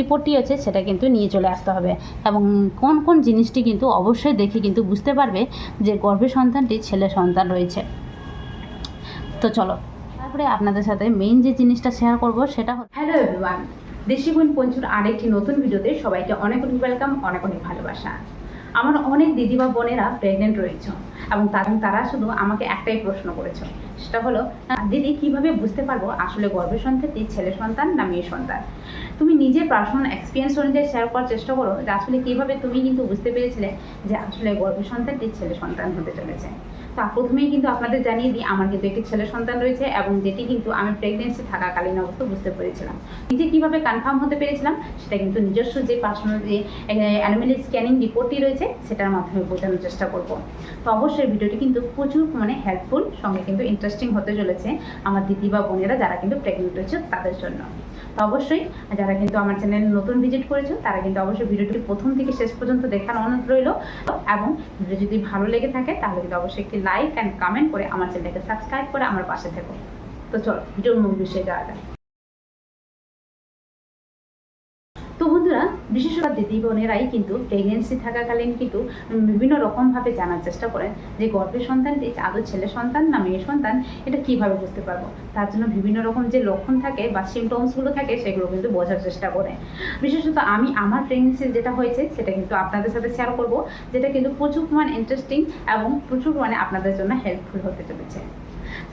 রিপোর্টটি আছে, সেটা কিন্তু নিয়ে চলে আসতে হবে। এবং কোন কোন জিনিসটি কিন্তু অবশ্যই দেখে কিন্তু বুঝতে পারবে যে গর্ভে সন্তানটি ছেলে সন্তান রয়েছে। তো চলো, তারপরে আপনাদের সাথে মেইন যে জিনিসটা শেয়ার করব, সেটা হ্যালো এভরিওয়ান দেশি গুণ পঞ্চুর আরেকটি নতুন ভিডিওতে সবাইকে অনেক অনেক ওয়েলকাম অনেক অনেক ভালোবাসা। আমার অনেক দিদি বা বোনেরা প্রেগনেন্ট রয়েছে, এবং তারা শুধু আমাকে একটাই প্রশ্ন করেছে। সেটা হলো দিদি, কীভাবে বুঝতে পারব আসলে গর্ভের সন্তানটি ছেলে সন্তান না মেয়ে সন্তান? তুমি নিজের পার্সোনাল এক্সপিরিয়েন্স অনুযায়ী শেয়ার করার চেষ্টা করো যে আসলে কীভাবে তুমি কিন্তু বুঝতে পেরেছিলে যে আসলে গর্ভের সন্তানটি ছেলে সন্তান হতে চলেছে। তা প্রথমেই কিন্তু আপনাদের জানিয়ে দিই, আমার কিন্তু একটি ছেলে সন্তান রয়েছে এবং যেটি কিন্তু আমি প্রেগনেন্সি থাকাকালীন অবস্থা বুঝতে পেরেছিলাম। নিজে কীভাবে কনফার্ম হতে পেরেছিলাম, সেটা কিন্তু নিজস্ব যে পার্সোনাল যে অ্যানিমেল স্ক্যানিং রিপোর্টটি রয়েছে, সেটার মাধ্যমে বোঝানোর চেষ্টা করব। তো অবশ্যই ভিডিওটি কিন্তু প্রচুর মানে হেল্পফুল সঙ্গে কিন্তু ইন্টারেস্টিং হতে চলেছে আমার দিদি বা বোনেরা যারা কিন্তু প্রেগনেন্ট রয়েছে তাদের জন্য। অবশ্যই। যারা কিন্তু আমার চ্যানেল নতুন ভিজিট করেছ, তারা কিন্তু অবশ্যই ভিডিওটি প্রথম থেকে শেষ পর্যন্ত দেখার অনুরোধ রইল। এবং ভিডিও যদি ভালো লেগে থাকে, তাহলে কিন্তু অবশ্যই একটি লাইক অ্যান্ড কমেন্ট করে আমার চ্যানেলকে সাবস্ক্রাইব করে আমার পাশে থেকো। তো চলো, ভিডিওর মূল বিষয়ে যাওয়া যায় বিশেষত দিদি বোনেরাই কিন্তু প্রেগনেন্সি থাকাকালীন কিন্তু বিভিন্ন রকমভাবে জানার চেষ্টা করেন যে গর্ভের সন্তানটি আদৌ ছেলে সন্তান না মেয়ে সন্তান, এটা কীভাবে বুঝতে পারব? তার জন্য বিভিন্ন রকম যে লক্ষণ থাকে বা সিমটমসগুলো থাকে, সেগুলো কিন্তু বোঝার চেষ্টা করে। বিশেষত আমি আমার প্রেগনেন্সি যেটা হয়েছে, সেটা কিন্তু আপনাদের সাথে শেয়ার করব, যেটা কিন্তু প্রচুর পরিমাণ ইন্টারেস্টিং এবং প্রচুর মানে আপনাদের জন্য হেল্পফুল হতে চলেছে।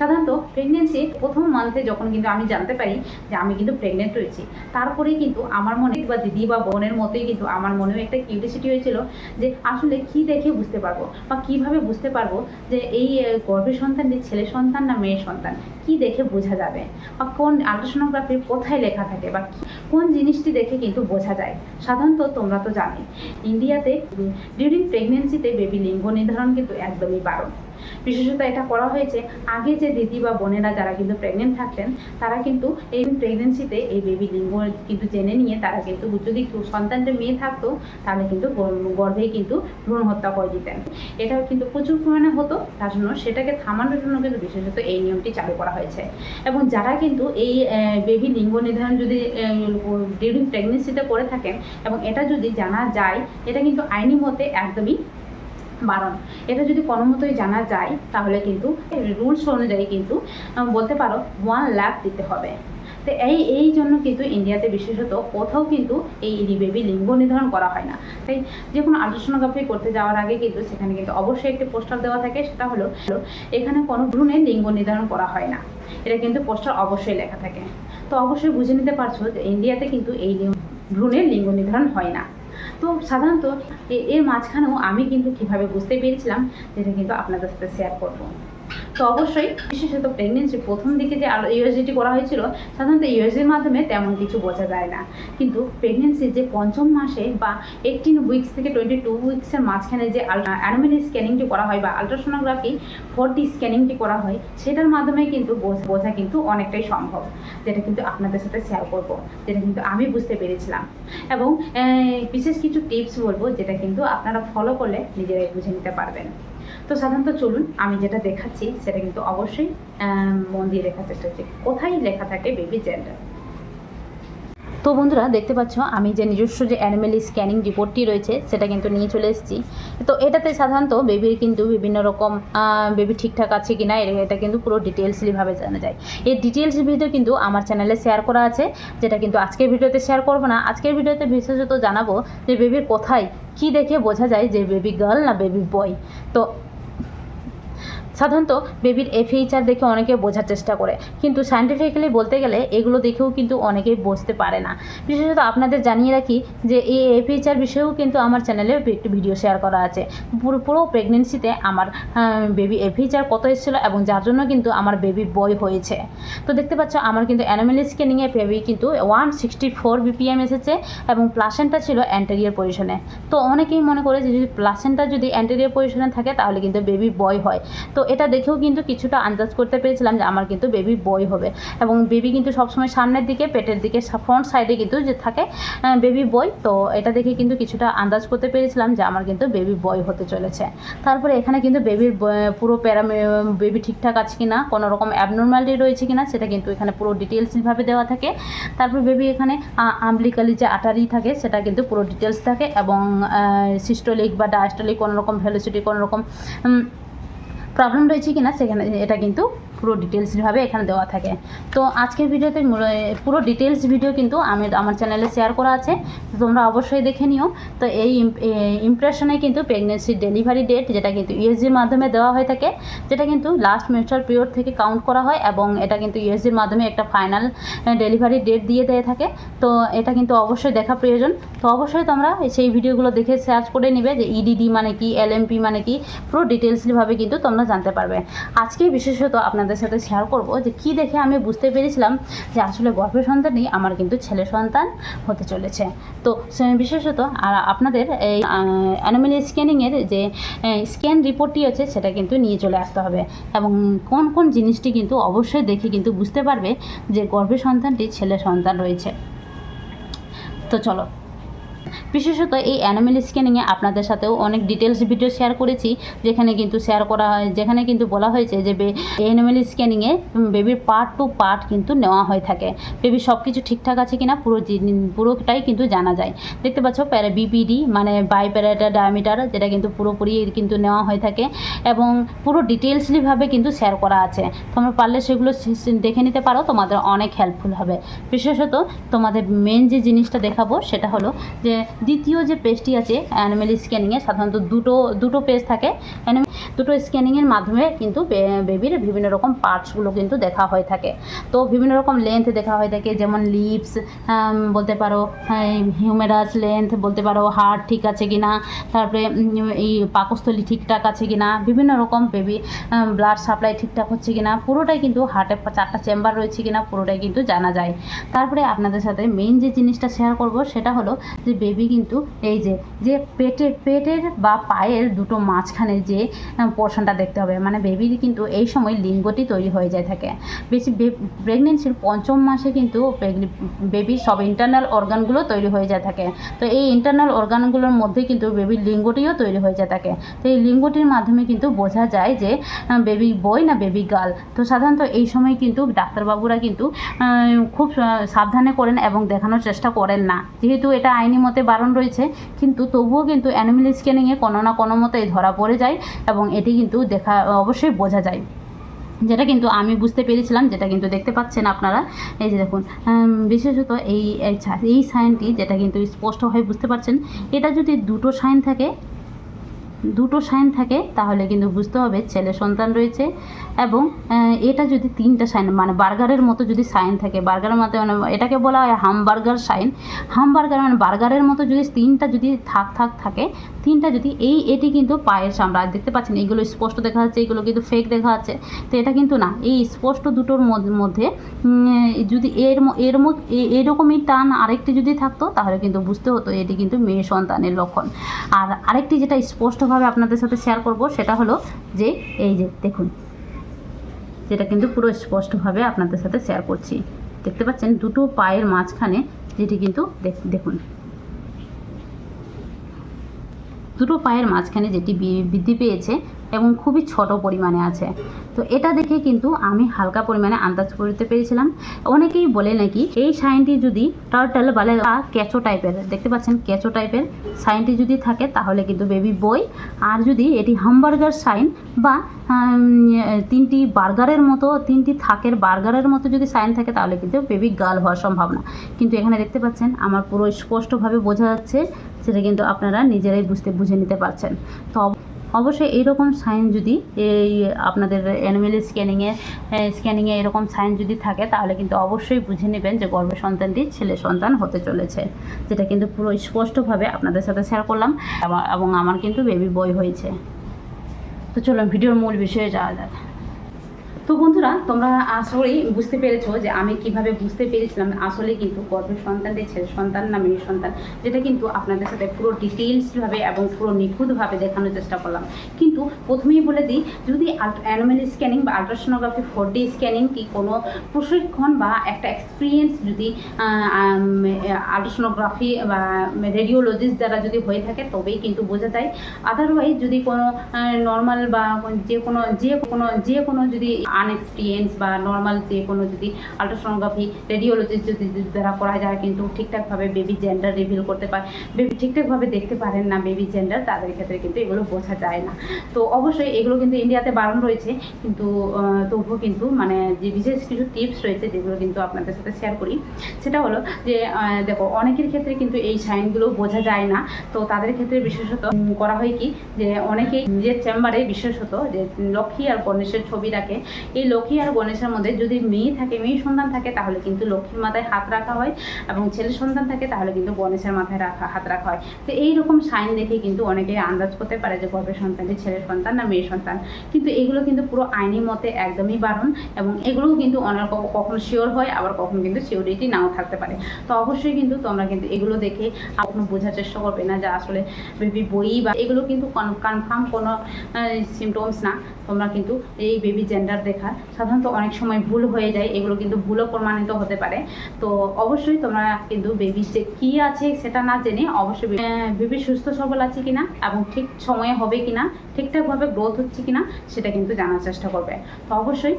সাধারণত প্রেগনেন্সি প্রথম মান্থে যখন কিন্তু আমি জানতে পারি যে আমি কিন্তু প্রেগনেন্ট রয়েছি তারপরেই কিন্তু আমার মনে বা দিদি বা বোনের মতোই কিন্তু আমার মনেও একটা কিউরিয়াসিটি হয়েছিল যে আসলে কি দেখে বুঝতে পারব বা কীভাবে বুঝতে পারব যে এই গর্ভের সন্তানটি ছেলে সন্তান না মেয়ে সন্তান, কি দেখে বোঝা যাবে বা কোন আল্ট্রাসোনোগ্রাফির কোথায় লেখা থাকে বা কোন জিনিসটি দেখে কিন্তু বোঝা যায়। সাধারণত তোমরা তো জানোই, ইন্ডিয়াতে ডিউরিং প্রেগনেন্সিতে বেবি লিঙ্গ নির্ধারণ কিন্তু একদমই বারণ। বিশেষত এটা করা হয়েছে আগে যে দিদি বা বোনেরা যারা কিন্তু প্রেগনেন্ট থাকতেন, তারা কিন্তু এই প্রেগনেন্সিতে এই বেবি লিঙ্গ কিন্তু জেনে নিয়ে তারা কিন্তু যদি সন্তানটা মেয়ে থাকতো, তাহলে কিন্তু গর- গর্ভেই কিন্তু ভ্রূণ হত্যা করে দিতেন। এটা কিন্তু প্রচুর পরিমাণে হতো, তার জন্য সেটাকে থামানোর জন্য কিন্তু বিশেষত এই নিয়মটি চালু করা হয়েছে। এবং যারা কিন্তু এই বেবি লিঙ্গ নির্ধারণ যদি ডিউরিং প্রেগনেন্সিতে করে থাকেন, এবং এটা যদি জানা যায়, এটা কিন্তু আইনি মতে একদমই বারণ এটা যদি কোনো মতোই জানা যায়, তাহলে কিন্তু রুলস অনুযায়ী কিন্তু বলতে পারো ওয়ান লাখ দিতে হবে। তো এই এই জন্য কিন্তু ইন্ডিয়াতে বিশেষত কোথাও কিন্তু এই বেবি লিঙ্গ নির্ধারণ করা হয় না। তাই যে কোনো আল্ট্রাসোনোগ্রাফি করতে যাওয়ার আগে কিন্তু সেখানে কিন্তু অবশ্যই একটি পোস্টার দেওয়া থাকে, সেটা হলো, এখানে কোনো ভ্রূণের লিঙ্গ নির্ধারণ করা হয় না। এটা কিন্তু পোস্টার অবশ্যই লেখা থাকে। তো অবশ্যই বুঝে নিতে পারছ যে ইন্ডিয়াতে কিন্তু এই ভ্রূণের লিঙ্গ নির্ধারণ হয় না। তো সাধারণত এর মাঝখানেও আমি কিন্তু কীভাবে বুঝতে পেরেছিলাম সেটা কিন্তু আপনাদের সাথে শেয়ার করব। তো অবশ্যই বিশেষত প্রেগনেন্সি প্রথম দিকে যে ইউএসজিটি করা হয়েছিল, সাধারণত ইউএসজির মাধ্যমে তেমন কিছু বোঝা যায় না। কিন্তু প্রেগনেন্সির যে পঞ্চম মাসে বা এইটিন উইকস থেকে টোয়েন্টি টু উইকসের মাঝখানে যে অ্যানোমেলি স্ক্যানিংটি করা হয় বা আলট্রাসোনোগ্রাফি ফোরটি স্ক্যানিংটি করা হয়, সেটার মাধ্যমে কিন্তু বোঝ- বোঝা কিন্তু অনেকটাই সম্ভব। যেটা কিন্তু আপনাদের সাথে শেয়ার করব, যেটা কিন্তু আমি বুঝতে পেরেছিলাম। এবং বিশেষ কিছু টিপস বলব, যেটা কিন্তু আপনারা ফলো করলে নিজেরাই বুঝে নিতে পারবেন। তো সাধারণত চলুন, আমি যেটা দেখাচ্ছি সেটা কিন্তু অবশ্যই মন দিয়ে দেখার চেষ্টা করছি। কোথায় লেখা থাকে বেবি জেন্ডার তো বন্ধুরা, দেখতে পাচ্ছ, আমি যে নিজস্ব যে অ্যানিমেল স্ক্যানিং রিপোর্টটি রয়েছে, সেটা কিন্তু নিয়ে চলে এসেছি। তো এটাতে সাধারণত বেবির কিন্তু বিভিন্ন রকম বেবি ঠিকঠাক আছে কি না এটা কিন্তু পুরো ডিটেলসলিভাবে জানা যায়। এই ডিটেলস ভিডিও কিন্তু আমার চ্যানেলে শেয়ার করা আছে, যেটা কিন্তু আজকের ভিডিওতে শেয়ার করব না। আজকের ভিডিওতে বিশেষত জানাব যে বেবির কোথায়, কি দেখে বোঝা যায় যে বেবি গার্ল না বেবি বয় তো সাধারণত বেবির এফএইচআর দেখে অনেকে বোঝার চেষ্টা করে। কিন্তু সায়েন্টিফিক্যালি বলতে গেলে এগুলো দেখেও কিন্তু অনেকেই বুঝতে পারে না। বিশেষত আপনাদের জানিয়ে রাখি যে এই এফএইচআর বিষয়েও কিন্তু আমার চ্যানেলে একটি ভিডিও শেয়ার করা আছে। পুরো পুরো প্রেগনেন্সিতে আমার বেবি এফএইচআর কত এসেছিল এবং যার জন্য কিন্তু আমার বেবি বয় হয়েছে। তো দেখতে পাচ্ছ আমার কিন্তু অ্যানিমেল স্ক্যানিংয়ে বেবি কিন্তু ওয়ান সিক্সটি ফোর বিপিএম এসেছে এবং প্লাসেন্টা ছিল অ্যান্টেরিয়ার পজিশনে তো অনেকেই মনে করে যে যদি প্লাসেন্টা যদি অ্যান্টেরিয়ার পজিশনে থাকে তাহলে কিন্তু বেবি বয় হয়। তো এটা দেখেও কিন্তু কিছুটা আন্দাজ করতে পেরেছিলাম যে আমার কিন্তু বেবি বই হবে। এবং বেবি কিন্তু সবসময় সামনের দিকে, পেটের দিকে ফ্রন্ট সাইডে কিন্তু যে থাকে বেবি বই তো এটা দেখে কিন্তু কিছুটা আন্দাজ করতে পেরেছিলাম যে আমার কিন্তু বেবি বয় হতে চলেছে। তারপরে এখানে কিন্তু বেবির পুরো প্যারামে বেবি ঠিকঠাক আছে কি না কোনো রকম অ্যাবনর্মালিটি রয়েছে কি না সেটা কিন্তু এখানে পুরো ডিটেলসভাবে দেওয়া থাকে। তারপর বেবি এখানে আমলিকালি যে আটারি থাকে, সেটা কিন্তু পুরো ডিটেলস থাকে এবং সিস্টোলিক বা ডায়াস্টোলিক কোনো রকম ভ্যালোসিটি কোনো রকম প্রবলেম রয়েছে কিনা সেখানে এটা কিন্তু পুরো ডিটেলসভাবে এখানে দেওয়া থাকে। তো আজকের ভিডিওতে পুরো ডিটেলস ভিডিও কিন্তু আমি আমার চ্যানেলে শেয়ার করা আছে। তো তোমরা অবশ্যই দেখে নিও। তো এই ইমপ্রেশনে কিন্তু প্রেগনেন্সির ডেলিভারি ডেট যেটা কিন্তু ইউএসজির মাধ্যমে দেওয়া হয়ে থাকে, যেটা কিন্তু লাস্ট মেস্টার পিরিয়ড থেকে কাউন্ট করা হয় এবং এটা কিন্তু ইউএসজির মাধ্যমে একটা ফাইনাল ডেলিভারি ডেট দিয়ে দিয়ে থাকে। তো এটা কিন্তু অবশ্যই দেখা প্রয়োজন। তো অবশ্যই তোমরা সেই ভিডিওগুলো দেখে সার্চ করে নিবে যে ইডিডি মানে কি এলএমপি মানে কি, পুরো ডিটেলসলিভাবে কিন্তু তোমরা জানতে পারবে। আজকে বিশেষত আপনাদের সাথে শেয়ার করব যে কি দেখে আমি বুঝতে পেরেছিলাম যে আসলে গর্ভের সন্তানই আমার কিন্তু ছেলে সন্তান হতে চলেছে। তো বিশেষত আর আপনাদের এই অ্যানোমালি স্ক্যানিংয়ের যে স্ক্যান রিপোর্টটি আছে সেটা কিন্তু নিয়ে চলে আসতে হবে। এবং কোন কোন জিনিসটি কিন্তু অবশ্যই দেখে কিন্তু বুঝতে পারবে যে গর্ভের সন্তানটি ছেলে সন্তান রয়েছে। তো চলো। বিশেষত এই অ্যানিমেল স্ক্যানিংয়ে আপনাদের সাথেও অনেক ডিটেলস ভিডিও শেয়ার করেছি, যেখানে কিন্তু শেয়ার করা হয়, যেখানে কিন্তু বলা হয়েছে যে অ্যানিমেল স্ক্যানিংয়ে বেবির পার্ট টু পার্ট কিন্তু নেওয়া হয়ে থাকে। বেবির সব কিছু ঠিকঠাক আছে কিনা পুরো পুরোটাই কিন্তু জানা যায়। দেখতে পাচ্ছ, প্যারা বিপিডি মানে বাই বাইপ্যারাটা ডায়ামিটার যেটা কিন্তু পুরোপুরি কিন্তু নেওয়া হয়ে থাকে এবং পুরো ডিটেলসলিভাবে কিন্তু শেয়ার করা আছে। তোমরা পারলে সেগুলো দেখে নিতে পারো, তোমাদের অনেক হেল্পফুল হবে। বিশেষত তোমাদের মেন যে জিনিসটা দেখাবো, সেটা হলো যে দ্বিতীয় যে পেজটি আছে অ্যানিমেল স্ক্যানিংয়ে সাধারণত দুটো দুটো পেজ থাকে। Animal- দুটো স্ক্যানিংয়ের মাধ্যমে কিন্তু বেবির বিভিন্ন রকম পার্টসগুলো কিন্তু দেখা হয়ে থাকে। তো বিভিন্ন রকম লেন্থ দেখা হয়ে থাকে, যেমন লিপস বলতে পারো হিউমেরাস লেন্থ বলতে পারো হার্ট ঠিক আছে কি না তারপরে এই পাকস্থলী ঠিকঠাক আছে কি না বিভিন্ন রকম বেবি ব্লাড সাপ্লাই ঠিকঠাক হচ্ছে কি না পুরোটাই কিন্তু হার্টের চারটা চেম্বার রয়েছে কি না পুরোটাই কিন্তু জানা যায়। তারপরে আপনাদের সাথে মেইন যে জিনিসটা শেয়ার করব, সেটা হলো যে বেবি কিন্তু এই যে যে পেটের পেটের বা পায়ের দুটো মাঝখানে যে পোর্শনটা দেখতে হবে। মানে বেবির কিন্তু এই সময় লিঙ্গটি তৈরি হয়ে যায় থাকে। বেশি প্রেগনেন্সির পঞ্চম মাসে কিন্তু বেবির সব ইন্টারনাল অর্গানগুলো তৈরি হয়ে যায় থাকে। তো এই ইন্টারনাল অর্গানগুলোর মধ্যে কিন্তু বেবির লিঙ্গটিও তৈরি হয়ে যায় থাকে। তো এই লিঙ্গটির মাধ্যমে কিন্তু বোঝা যায় যে বেবি বয় না বেবি গার্ল তো সাধারণত এই সময় কিন্তু ডাক্তারবাবুরা কিন্তু খুব সাবধানে করেন এবং দেখানোর চেষ্টা করেন না। যেহেতু এটা আইনি মতে বারণ রয়েছে, কিন্তু তবুও কিন্তু অ্যানিমেল স্ক্যানিংয়ে কোনো না কোনো মতেই ধরা পড়ে যায় এবং এটি কিন্তু দেখা, অবশ্যই বোঝা যায়। যেটা কিন্তু আমি বুঝতে পেরেছিলাম, যেটা কিন্তু দেখতে পাচ্ছেন আপনারা। এই যে দেখুন বিশেষত এই এই সাইনটি, যেটা কিন্তু স্পষ্টভাবে বুঝতে পারছেন, এটা যদি দুটো সাইন থাকে দুটো সাইন থাকে, তাহলে কিন্তু বুঝতে হবে ছেলে সন্তান রয়েছে এবং এটা যদি তিনটা সাইন মানে বার্গারের মতো যদি সাইন থাকে, বার্গারের মতো মানে এটাকে বলা হয় হামবার্গার সাইন। হামবার্গার মানে বার্গারের মতো যদি তিনটা যদি থাক থাক থাকে, তিনটা যদি এই, এটি কিন্তু পায়ের চামড়া দেখতে পাচ্ছেন এইগুলো স্পষ্ট দেখা যাচ্ছে, এগুলো কিন্তু ফেক দেখা যাচ্ছে। তো এটা কিন্তু না, এই স্পষ্ট দুটোর মধ্যে যদি এর এর এরকমই টান আরেকটি যদি থাকতো, তাহলে কিন্তু বুঝতে হতো এটি কিন্তু মেয়ে সন্তানের লক্ষণ। আর আরেকটি যেটা স্পষ্টভাবে আপনাদের সাথে শেয়ার করব। সেটা হলো যে, এই যে, দেখুন। যেটা কিন্তু পুরো স্পষ্টভাবে আপনাদের সাথে শেয়ার করছি। দেখতে পাচ্ছেন, দুটো পায়ের মাঝখানে যেটি কিন্তু দেখ- দেখুন। দুটো পায়ের মাঝখানে যেটি বৃদ্ধি পেয়েছে এবং খুবই ছোট পরিমাণে আছে। তো এটা দেখে কিন্তু আমি হালকা পরিমাণে আন্দাজ করতে পেরেছিলাম। অনেকেই বলে নাকি এই সাইনটি যদি টার্টেল বলে কেঁচো টাইপের দেখতে পাচ্ছেন কেঁচো টাইপের সাইনটি যদি থাকে তাহলে কিন্তু বেবি বই আর যদি এটি হামবার্গার সাইন বা তিনটি বার্গারের মতো, তিনটি থাকের বার্গারের মতো যদি সাইন থাকে তাহলে কিন্তু বেবি গার্ল হওয়ার সম্ভাবনা। কিন্তু এখানে দেখতে পাচ্ছেন আমার পুরো স্পষ্টভাবে বোঝা যাচ্ছে, সেটা কিন্তু আপনারা নিজেরাই বুঝতে, বুঝে নিতে পারছেন। তো অবশ্যই এইরকম সাইন যদি এই আপনাদের অ্যানিমেল স্ক্যানিংয়ে স্ক্যানিংয়ে এরকম সাইন যদি থাকে, তাহলে কিন্তু অবশ্যই বুঝে নেবেন যে গর্ভ সন্তানটি ছেলে সন্তান হতে চলেছে। যেটা কিন্তু পুরো স্পষ্টভাবে আপনাদের সাথে শেয়ার করলাম এবং- আমার কিন্তু বেবি বই হয়েছে। তো চলুন, ভিডিওর মূল বিষয়ে যাওয়া যাক। তো বন্ধুরা, তোমরা আসলেই বুঝতে পেরেছ যে আমি কীভাবে বুঝতে পেরেছিলাম আসলে কিন্তু গর্ভের সন্তানটি ছেলে, সন্তান না মেয়ে সন্তান, যেটা কিন্তু আপনাদের সাথে পুরো ডিটেলসভাবে এবং পুরো নিখুঁতভাবে দেখানোর চেষ্টা করলাম। কিন্তু কিন্তু প্রথমেই বলে দিই, যদি অ্যানোমালি স্ক্যানিং বা আলট্রাসোনোগ্রাফি ফোর ডি স্ক্যানিং কি কোনো প্রশিক্ষণ বা একটা এক্সপিরিয়েন্স যদি আলট্রাসোনোগ্রাফি বা রেডিওলজিস্ট দ্বারা যদি হয়ে থাকে, তবেই কিন্তু বোঝা যায়। আদারওয়াইজ যদি কোনো নর্মাল বা যে কোনো যে কোনো যে কোনো যদি আনএক্সপিরিয়েন্স বা নর্মাল যে কোনো যদি আলট্রাসোনোগ্রাফি রেডিওলজিস্ট যদি দ্বারা করা যায়, কিন্তু ঠিকঠাকভাবে বেবি জেন্ডার রিভিল করতে পারে বেবি ঠিকঠাকভাবে দেখতে পারেন না বেবি জেন্ডার তাদের ক্ষেত্রে কিন্তু এগুলো বোঝা যায় না। তো অবশ্যই এগুলো কিন্তু ইন্ডিয়াতে বারণ রয়েছে, কিন্তু তবুও কিন্তু মানে যে বিশেষ কিছু টিপস রয়েছে যেগুলো কিন্তু আপনাদের সাথে শেয়ার করি, সেটা হলো যে দেখো অনেকের ক্ষেত্রে কিন্তু এই সাইনগুলো বোঝা যায় না। তো তাদের ক্ষেত্রে বিশেষত করা হয় কি যে, অনেকেই নিজের চেম্বারে বিশেষত যে লক্ষ্মী আর গণেশের ছবি রাখে এই লক্ষ্মী আর গণেশের মধ্যে যদি মেয়ে থাকে, মেয়ে সন্তান থাকে, তাহলে কিন্তু লক্ষ্মীর মাথায় হাত রাখা হয় এবং ছেলে সন্তান থাকে, তাহলে কিন্তু গণেশের মাথায় রাখা, হাত রাখা হয়। তো এইরকম সাইন দেখে কিন্তু অনেকে আন্দাজ করতে পারে যে গর্ভের সন্তানটি সন্তান না মেয়ের সন্তান। কিন্তু এগুলো কিন্তু পুরো আইনি মতে একদমই বারণ এবং এগুলোও কিন্তু অনেক কখনো শিওর হয়, আবার কখনো কিন্তু সিওরিটি নাও থাকতে পারে। তো অবশ্যই কিন্তু তোমরা কিন্তু এগুলো দেখে কখনো বোঝার চেষ্টা করবে না যে আসলে বেবি বই বা এগুলো কিন্তু কনফার্ম কোনো সিমটমস না। তোমরা কিন্তু এই বেবি জেন্ডার দেখা সাধারণত অনেক সময় ভুল হয়ে যায়, এগুলো কিন্তু ভুলও প্রমাণিত হতে পারে। তো অবশ্যই তোমরা কিন্তু বেবি যে কী আছে সেটা না জেনে অবশ্যই বেবি সুস্থ সবল আছে কিনা এবং ঠিক সময়ে হবে কিনা ঠিকঠাকভাবে গ্রোথ হচ্ছে কিনা সেটা কিন্তু জানার চেষ্টা করবে। তো অবশ্যই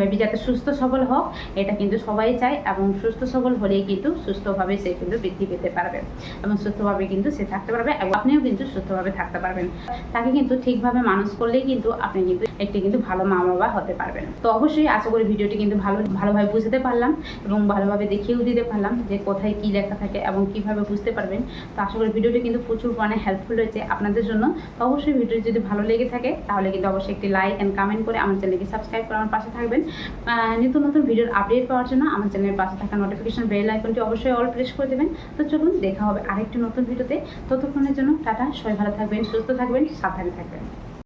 বেবি যাতে সুস্থ সবল হোক, এটা কিন্তু সবাই চায় এবং সুস্থ সবল হলেই কিন্তু সুস্থভাবে সে কিন্তু বৃদ্ধি পেতে পারবে এবং সুস্থভাবে কিন্তু সে থাকতে পারবে এবং আপনিও কিন্তু সুস্থভাবে থাকতে পারবেন। তাকে কিন্তু ঠিকভাবে মানুষ করলেই কিন্তু আপনি কিন্তু একটি কিন্তু ভালো মা বাবা হতে পারবেন। তো অবশ্যই আশা করি ভিডিওটি কিন্তু ভালো, ভালোভাবে বুঝতে পারলাম এবং ভালোভাবে দেখিয়েও দিতে পারলাম যে কোথায় কী লেখা থাকে এবং কীভাবে বুঝতে পারবেন। তো আশা করি ভিডিওটি কিন্তু প্রচুর পরিমাণে হেল্পফুল রয়েছে আপনাদের জন্য। তো অবশ্যই ভিডিওটি যদি ভালো লেগে থাকে, তাহলে কিন্তু অবশ্যই একটি লাইক অ্যান্ড কমেন্ট করে আমার চ্যানেলকে সাবস্ক্রাইব করে আমার পাশে থাকবেন। নতুন নতুন ভিডিওর আপডেট পাওয়ার জন্য আমার চ্যানেলের পাশে থাকা নোটিফিকেশন বেল আইকনটি অবশ্যই অল প্রেস করে দেবেন। তো চলুন, দেখা হবে আরেকটি নতুন ভিডিওতে ততক্ষণের জন্য টাটা, সবাই ভালো থাকবেন, সুস্থ থাকবেন, সাবধানে থাকবেন।